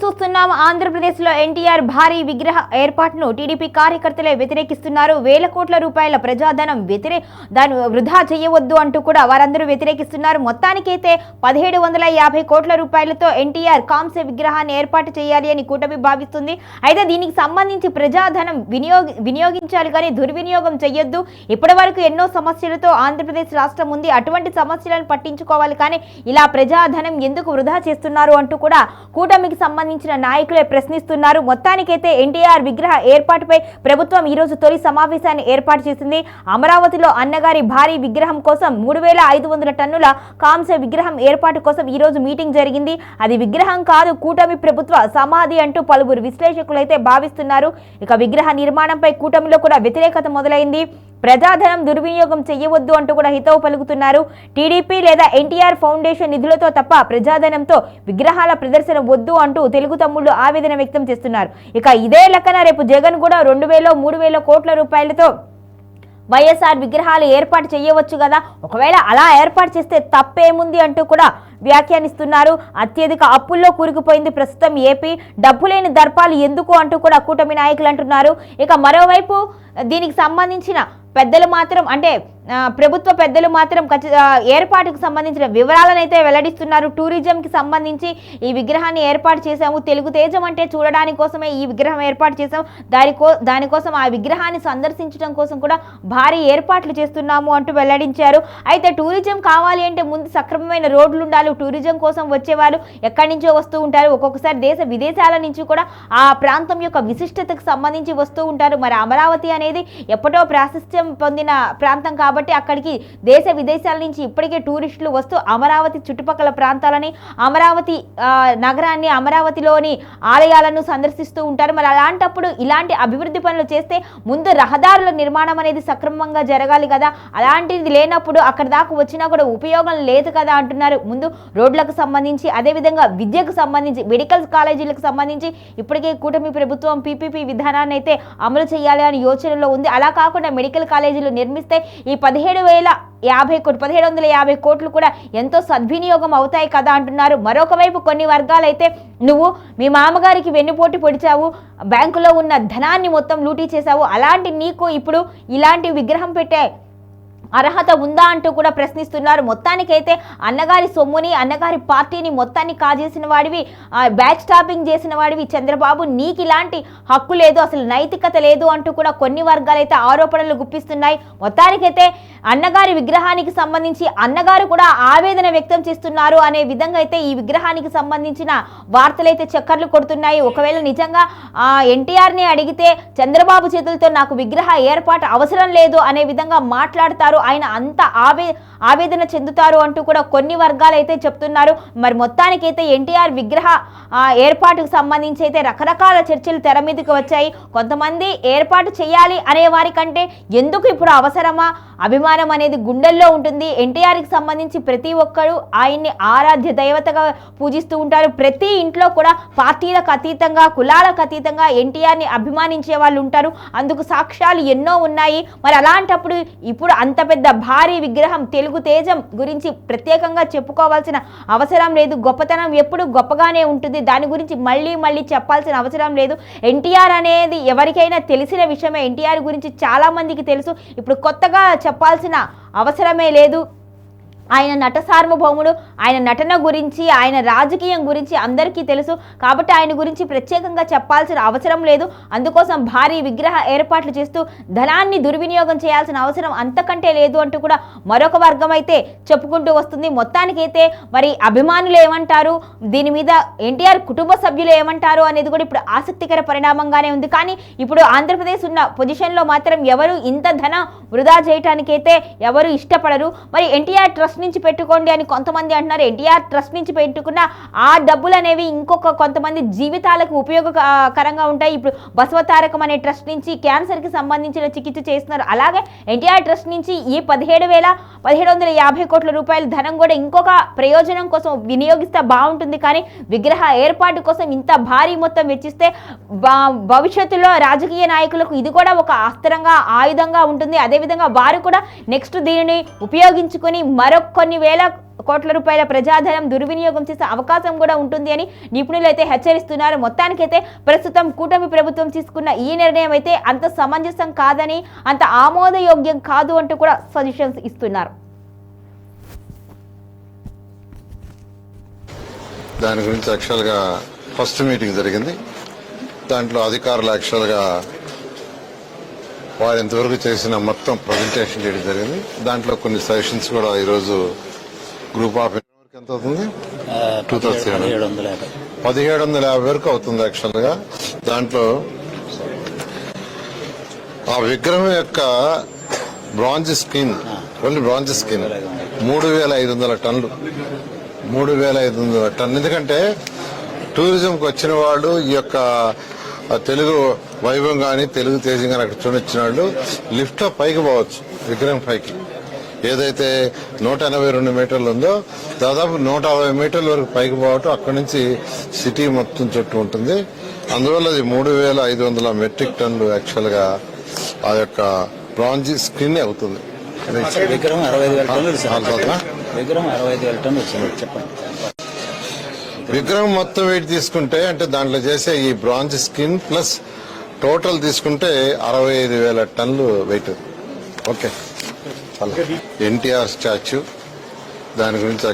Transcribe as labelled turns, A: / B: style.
A: చూస్తున్నాం ఆంధ్రప్రదేశ్లో ఎన్టీఆర్ భారీ విగ్రహ ఏర్పాటును టీడీపీ కార్యకర్తలే వ్యతిరేకిస్తున్నారు. వేల కోట్ల రూపాయల ప్రజాధనం వ్యతిరే దాన్ని వృధా చేయవద్దు అంటూ కూడా వారందరూ వ్యతిరేకిస్తున్నారు. మొత్తానికైతే పదిహేడు వందల యాభై కోట్ల రూపాయలతో ఎన్టీఆర్ కాంస్య విగ్రహాన్ని ఏర్పాటు చేయాలి అని కూటమి భావిస్తుంది. అయితే దీనికి సంబంధించి ప్రజాధనం వినియోగ వినియోగించాలి కానీ దుర్వినియోగం చేయొద్దు ఇప్పటి వరకు ఎన్నో సమస్యలతో ఆంధ్రప్రదేశ్ రాష్ట్రం ఉంది. అటువంటి సమస్యలను పట్టించుకోవాలి కానీ ఇలా ప్రజాధనం ఎందుకు వృధా చేస్తున్నారు అంటూ కూడా కూటమికి సంబంధించిన నాయకులే ప్రశ్నిస్తున్నారు. మొత్తానికైతే ఎన్టీఆర్ విగ్రహ ఏర్పాటుపై ప్రభుత్వం ఈరోజు తొలి సమావేశాన్ని ఏర్పాటు చేసింది. అమరావతిలో అన్నగారి భారీ విగ్రహం కోసం మూడు వేల ఐదు వందల టన్నుల కాంస్య విగ్రహం ఏర్పాటు కోసం ఈరోజు మీటింగ్ జరిగింది. అది విగ్రహం కాదు కూటమి ప్రభుత్వ సమాధి అంటూ పలువురు విశ్లేషకులైతే భావిస్తున్నారు. ఇక విగ్రహ నిర్మాణంపై కూటమిలో కూడా వ్యతిరేకత మొదలైంది. ప్రజాధనం దుర్వినియోగం చేయవద్దు అంటూ కూడా హితవు పలుకుతున్నారు. టీడీపీ లేదా ఎన్టీఆర్ ఫౌండేషన్ నిధులతో తప్ప ప్రజాధనంతో విగ్రహాల ప్రదర్శన వద్దు అంటూ తెలుగు తమ్ముళ్ళు ఆవేదన వ్యక్తం చేస్తున్నారు. ఇక ఇదే లెక్కన రేపు జగన్ కూడా రెండు వేల మూడు వేల కోట్ల రూపాయలతో వైఎస్ఆర్ విగ్రహాలు ఏర్పాటు చేయవచ్చు కదా? ఒకవేళ అలా ఏర్పాటు చేస్తే తప్పేముంది అంటూ కూడా వ్యాఖ్యానిస్తున్నారు. అత్యధిక అప్పుల్లో కూరుకుపోయింది ప్రస్తుతం ఏపీ. డబ్బు లేని దర్పాలు ఎందుకు అంటూ కూడా కూటమి నాయకులు అంటున్నారు. ఇక మరోవైపు దీనికి సంబంధించిన పెద్దలు మాత్రం అంటే ప్రభుత్వ పెద్దలు మాత్రం ఏర్పాటుకు సంబంధించిన వివరాలను అయితే వెల్లడిస్తున్నారు. టూరిజంకి సంబంధించి ఈ విగ్రహాన్ని ఏర్పాటు చేశాము. తెలుగు తేజం అంటే చూడడానికి కోసమే ఈ విగ్రహం ఏర్పాటు చేశాం. దానికో దానికోసం ఆ విగ్రహాన్ని సందర్శించడం కోసం కూడా భారీ ఏర్పాట్లు చేస్తున్నాము అంటూ వెల్లడించారు. అయితే టూరిజం కావాలి అంటే ముందు సక్రమమైన రోడ్లు ఉండాలి. టూరిజం కోసం వచ్చేవాళ్ళు ఎక్కడి నుంచో వస్తూ ఉంటారు. ఒక్కొక్కసారి దేశ విదేశాల నుంచి కూడా ఆ ప్రాంతం యొక్క విశిష్టతకు సంబంధించి వస్తూ ఉంటారు. మరి అమరావతి అనేది ఎప్పటో ప్రాశస్త్యం పొందిన ప్రాంతం కాబట్టి కాబట్టి అక్కడికి దేశ విదేశాల నుంచి ఇప్పటికే టూరిస్టులు వస్తూ అమరావతి చుట్టుపక్కల ప్రాంతాలని అమరావతి నగరాన్ని అమరావతిలోని ఆలయాలను సందర్శిస్తూ ఉంటారు. మరి అలాంటప్పుడు ఇలాంటి అభివృద్ధి పనులు చేస్తే ముందు రహదారుల నిర్మాణం అనేది సక్రమంగా జరగాలి కదా. అలాంటిది లేనప్పుడు అక్కడ దాకా వచ్చినా కూడా ఉపయోగం లేదు కదా అంటున్నారు. ముందు రోడ్లకు సంబంధించి అదేవిధంగా విద్యకు సంబంధించి మెడికల్ కాలేజీలకు సంబంధించి ఇప్పటికే కూటమి ప్రభుత్వం పీపీపీ విధానాన్ని అయితే అమలు చేయాలి అనే యోచనలో ఉంది. అలా కాకుండా మెడికల్ కాలేజీలు నిర్మిస్తే ఈ పదిహేడు వేల యాభై కోట్లు పదిహేడు వందల యాభై కోట్లు కూడా ఎంతో సద్వినియోగం అవుతాయి కదా అంటున్నారు. మరొకవైపు కొన్ని వర్గాలైతే నువ్వు మీ మామగారికి వెన్నుపోటు పొడిచావు బ్యాంకులో ఉన్న ధనాన్ని మొత్తం లూటీ చేశావు. అలాంటి నీకు ఇప్పుడు ఇలాంటి విగ్రహం పెట్టే అర్హత ఉందా అంటూ కూడా ప్రశ్నిస్తున్నారు. మొత్తానికైతే అన్నగారి సొమ్ముని అన్నగారి పార్టీని మొత్తాన్ని కాజేసిన వాడివి బ్యాచ్ బ్యాక్ స్టాపింగ్ చేసిన వాడివి చంద్రబాబు. నీకు ఇలాంటి హక్కు లేదు అసలు నైతికత లేదు అంటూ కూడా కొన్ని వర్గాలైతే ఆరోపణలు గుప్పిస్తున్నాయి. మొత్తానికైతే అన్నగారి విగ్రహానికి సంబంధించి అన్నగారు కూడా ఆవేదన వ్యక్తం చేస్తున్నారు అనే విధంగా అయితే ఈ విగ్రహానికి సంబంధించిన వార్తలైతే చక్కర్లు కొడుతున్నాయి. ఒకవేళ నిజంగా ఎన్టీఆర్ని అడిగితే చంద్రబాబు చేతులతో నాకు విగ్రహ ఏర్పాటు అవసరం లేదు అనే విధంగా మాట్లాడతారు. ఆయన అంత ఆవే ఆవేదన చెందుతారు అంటూ కూడా కొన్ని వర్గాలు అయితే చెప్తున్నారు. మరి మొత్తానికి అయితే ఎన్టీఆర్ విగ్రహ ఏర్పాటుకు సంబంధించి అయితే రకరకాల చర్చలు తెర మీదకి వచ్చాయి. కొంతమంది ఏర్పాటు చేయాలి అనే వారికంటే ఎందుకు ఇప్పుడు అవసరమా? అభిమానం అనేది గుండెల్లో ఉంటుంది. ఎన్టీఆర్కి సంబంధించి ప్రతి ఒక్కరు ఆయన్ని ఆరాధ్య దైవతగా పూజిస్తూ ఉంటారు. ప్రతి ఇంట్లో కూడా పార్టీలకు అతీతంగా కులాలకు అతీతంగా ఎన్టీఆర్ని అభిమానించే వాళ్ళు ఉంటారు. అందుకు సాక్ష్యాలు ఎన్నో ఉన్నాయి. మరి అలాంటప్పుడు ఇప్పుడు అంత పెద్ద భారీ విగ్రహం తెలుగు తేజం గురించి ప్రత్యేకంగా చెప్పుకోవాల్సిన అవసరం లేదు. గొప్పతనం ఎప్పుడు గొప్పగానే ఉంటుంది. దాని గురించి మళ్ళీ మళ్ళీ చెప్పాల్సిన అవసరం లేదు. ఎన్టీఆర్ అనేది ఎవరికైనా తెలిసిన విషయమే. ఎన్టీఆర్ గురించి చాలామందికి తెలుసు. ఇప్పుడు కొత్తగా చెప్పాల్సిన అవసరమే లేదు. ఆయన నట సార్వభౌముడు ఆయన నటన గురించి ఆయన రాజకీయం గురించి అందరికీ తెలుసు. కాబట్టి ఆయన గురించి ప్రత్యేకంగా చెప్పాల్సిన అవసరం లేదు. అందుకోసం భారీ విగ్రహ ఏర్పాట్లు చేస్తూ ధనాన్ని దుర్వినియోగం చేయాల్సిన అవసరం అంతకంటే లేదు అంటూ కూడా మరొక వర్గం అయితే చెప్పుకుంటూ వస్తుంది. మొత్తానికైతే మరి అభిమానులు ఏమంటారు? దీని మీద ఎన్టీఆర్ కుటుంబ సభ్యులు ఏమంటారు అనేది కూడా ఇప్పుడు ఆసక్తికర పరిణామంగానే ఉంది. కానీ ఇప్పుడు ఆంధ్రప్రదేశ్ ఉన్న పొజిషన్లో మాత్రం ఎవరు ఇంత ధన వృధా చేయటానికైతే ఎవరు ఇష్టపడరు. మరి ఎన్టీఆర్ ట్రస్ట్ ట్రస్ట్ నుంచి పెట్టుకోండి అని కొంతమంది అంటున్నారు. ఎన్టీఆర్ ట్రస్ట్ నుంచి పెట్టుకున్న ఆ డబ్బులు అనేవి ఇంకొక కొంతమంది జీవితాలకు ఉపయోగకరంగా ఉంటాయి. ఇప్పుడు బసవతారకం అనే ట్రస్ట్ నుంచి క్యాన్సర్కి సంబంధించిన చికిత్స చేస్తున్నారు. అలాగే ఎన్టీఆర్ ట్రస్ట్ నుంచి ఈ పదిహేడు వేల పదిహేడు వందల యాభై కోట్ల రూపాయల ధనం కూడా ఇంకొక ప్రయోజనం కోసం వినియోగిస్తే బాగుంటుంది. కానీ విగ్రహ ఏర్పాటు కోసం ఇంత భారీ మొత్తం వెచ్చిస్తే భవిష్యత్తులో రాజకీయ నాయకులకు ఇది కూడా ఒక అస్త్రంగా ఆయుధంగా ఉంటుంది. అదేవిధంగా వారు కూడా నెక్స్ట్ దీనిని ఉపయోగించుకొని మరొక కొన్ని వేల కోట్ల రూపాయల ప్రజాధనం దుర్వినియోగం చేసే అవకాశం కూడా ఉంటుంది అని నిపుణులు అయితే హెచ్చరిస్తున్నారు. మొత్తానికైతే ప్రస్తుతం కూటమి ప్రభుత్వం తీసుకున్న ఈ నిర్ణయం అయితే అంత సమంజసం కాదని అంత ఆమోదయోగ్యం కాదు అంటూ కూడా సజెషన్స్ ఇస్తున్నారు.
B: దాని గురించి యాక్చువల్గా ఫస్ట్ మీటింగ్ జరిగింది. దాంట్లో అధికారులు యాక్చువల్గా వారు ఇంతవరకు చేసిన మొత్తం ప్రజెంటేషన్ చేయడం జరిగింది. దాంట్లో కొన్ని సజెషన్స్ కూడా ఈరోజు గ్రూప్ ఆఫ్ వరకు ఎంత అవుతుంది? టూ థౌసండ్ పదిహేడు వందల యాభై. వరకు అవుతుంది యాక్చువల్గా దాంట్లో ఆ విగ్రహం యొక్క bronze skin only bronze skin మూడు వేల ఐదు వందల టన్నులు. మూడు వేల ఐదు వందల టన్ను ఎందుకంటే టూరిజంకి వచ్చిన వాళ్ళు ఈ యొక్క తెలుగు వైభవం కానీ తెలుగు తేజం కానీ అక్కడ చూడొచ్చిన వాళ్ళు లిఫ్ట్లో పైకి పోవచ్చు విగ్రహం పైకి. ఏదైతే నూట ఎనభై రెండు మీటర్లు ఉందో దాదాపు నూట అరవై మీటర్ల వరకు పైకి పోవటం అక్కడి నుంచి సిటీ మొత్తం చుట్టూ ఉంటుంది. అందువల్ల అది మూడు వేల ఐదు వందల మెట్రిక్ టన్నులు యాక్చువల్గా ఆ యొక్క బ్రాంజీ స్క్రీన్ అవుతుంది.
C: విగ్రహం అరవై వేల టన్నులు? విగ్రహం అరవై ఐదు వేల టన్నులు చెప్పండి.
B: విగ్రహం మొత్తం వెయిట్ తీసుకుంటే అంటే దాంట్లో చేసే ఈ బ్రాంజ్ స్కిన్ ప్లస్ టోటల్ తీసుకుంటే అరవై ఐదు వేల టన్నులు వెయిట్. ఓకే. ఎన్టీఆర్ స్టాచ్యూ. దాని గురించి